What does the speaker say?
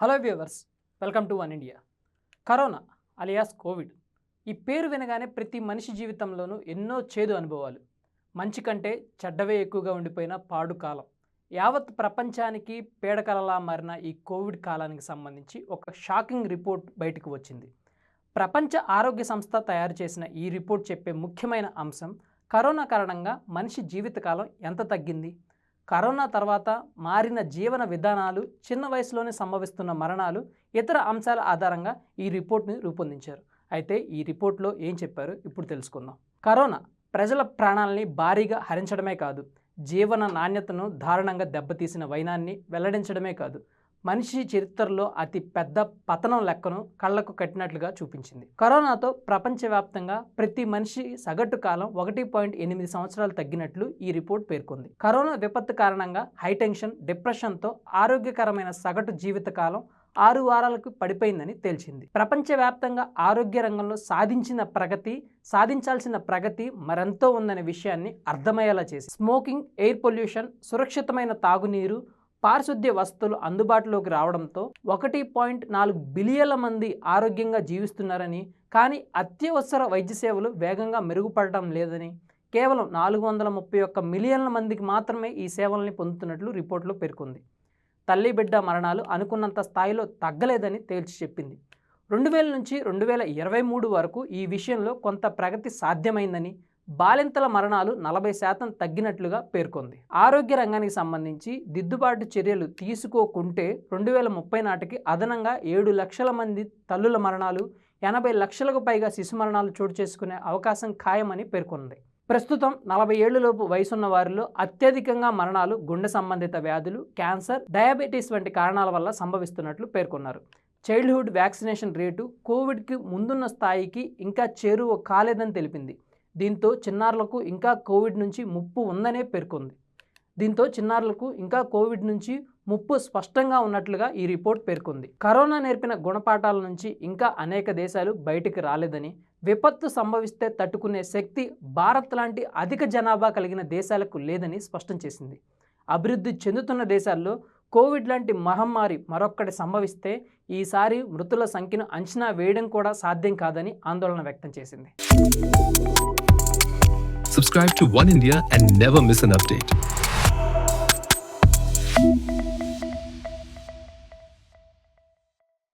Hello viewers welcome to One India corona alias Covid ఈ పేరు వినగానే ప్రతి మనిషి జీవితంలోనూ ఎన్నో చేదు అనుభవాలు. మంచి కంటే చెడ్డవే ఎక్కువగా ఉండిపోయిన పాడు కాలం. యావత్ ప్రపంచానికి పీడకలలా మారిన ఈ కోవిడ్ కాలానికి సంబంధించి ఒక షాకింగ్ రిపోర్ట్ బయటకు వచ్చింది. ప్రపంచ ఆరోగ్య సంస్థ తయారు చేసిన ఈ రిపోర్ట్ చెప్పే ముఖ్యమైన అంశం కరోనా కారణంగా మనిషి జీవితకాలం ఎంత తగ్గింది? కరోనా తర్వాత మారిన జీవన విధానాలు చిన్న వయసులోనే సంభవిస్తున్న మరణాలు ఇతర అంశాల ఆధారంగా ఈ రిపోర్ట్ని రూపొందించారు. అయితే ఈ రిపోర్ట్లో ఏం చెప్పారు? ఇప్పుడు తెలుసుకుందాం. కరోనా ప్రజల ప్రాణాలని భారీగా హరించడమే కాదు జీవన నాణ్యతను దారుణంగా దెబ్బతీసిన వైనాన్ని వెల్లడించడమే కాదు మనిషి చరిత్రలో అతి పెద్ద పతనం లెక్కను కళ్ళకు కట్టినట్లుగా చూపించింది. కరోనాతో ప్రపంచవ్యాప్తంగా ప్రతి మనిషి సగటు కాలం ఒకటి పాయింట్ ఎనిమిది సంవత్సరాలు తగ్గినట్లు ఈ రిపోర్ట్ పేర్కొంది. కరోనా విపత్తు కారణంగా హైటెన్షన్ డిప్రెషన్తో ఆరోగ్యకరమైన సగటు జీవితకాలం ఆరు వారాలకు పడిపోయిందని తేల్చింది. ప్రపంచవ్యాప్తంగా ఆరోగ్య రంగంలో సాధించిన ప్రగతి సాధించాల్సిన ప్రగతి మరెంతో ఉందనే విషయాన్ని అర్థమయ్యేలా చేసి స్మోకింగ్ ఎయిర్ పొల్యూషన్ సురక్షితమైన తాగునీరు పారిశుద్ధ్య వస్తువులు అందుబాటులోకి రావడంతో ఒకటి పాయింట్ నాలుగు బిలియన్ల మంది ఆరోగ్యంగా జీవిస్తున్నారని కానీ అత్యవసర వైద్య సేవలు వేగంగా మెరుగుపడటం లేదని కేవలం నాలుగు వందల ముప్పై ఒక్క మిలియన్ల మందికి మాత్రమే ఈ సేవల్ని పొందుతున్నట్లు రిపోర్టులో పేర్కొంది. తల్లి బిడ్డ మరణాలు అనుకున్నంత స్థాయిలో తగ్గలేదని తేల్చి చెప్పింది. రెండు వేల నుంచి రెండు వేల ఇరవై మూడు వరకు ఈ విషయంలో కొంత ప్రగతి సాధ్యమైందని బాలింతల మరణాలు నలభై శాతం తగ్గినట్లుగా పేర్కొంది. ఆరోగ్య రంగానికి సంబంధించి దిద్దుబాటు చర్యలు తీసుకోకుంటే రెండు వేల ముప్పై నాటికి అదనంగా ఏడు లక్షల మంది తల్లుల మరణాలు ఎనభై లక్షలకు పైగా శిశు మరణాలు చోటు చేసుకునే అవకాశం ఖాయమని పేర్కొంది. ప్రస్తుతం నలభై ఏళ్ళలోపు వయసున్న వారిలో అత్యధికంగా మరణాలు గుండె సంబంధిత వ్యాధులు క్యాన్సర్ డయాబెటీస్ వంటి కారణాల వల్ల సంభవిస్తున్నట్లు పేర్కొన్నారు. చైల్డ్హుడ్ వ్యాక్సినేషన్ రేటు కోవిడ్కి ముందున్న స్థాయికి ఇంకా చేరువ కాలేదని తెలిపింది. దీంతో చిన్నారులకు ఇంకా కోవిడ్ నుంచి ముప్పు ఉందనే పేర్కొంది. దీంతో చిన్నారులకు ఇంకా కోవిడ్ నుంచి ముప్పు స్పష్టంగా ఉన్నట్లుగా ఈ రిపోర్ట్ పేర్కొంది. కరోనా నేర్పిన గుణపాఠాల నుంచి ఇంకా అనేక దేశాలు బయటికి రాలేదని విపత్తు సంభవిస్తే తట్టుకునే శక్తి భారత్ లాంటి అధిక జనాభా కలిగిన దేశాలకు లేదని స్పష్టం చేసింది. అభివృద్ధి చెందుతున్న దేశాల్లో కోవిడ్ లాంటి మహమ్మారి మరొక్కటి సంభవిస్తే ఈసారి మృతుల సంఖ్యను అంచనా వేయడం కూడా సాధ్యం కాదని ఆందోళన వ్యక్తం చేసింది Subscribe to One India and never miss an update.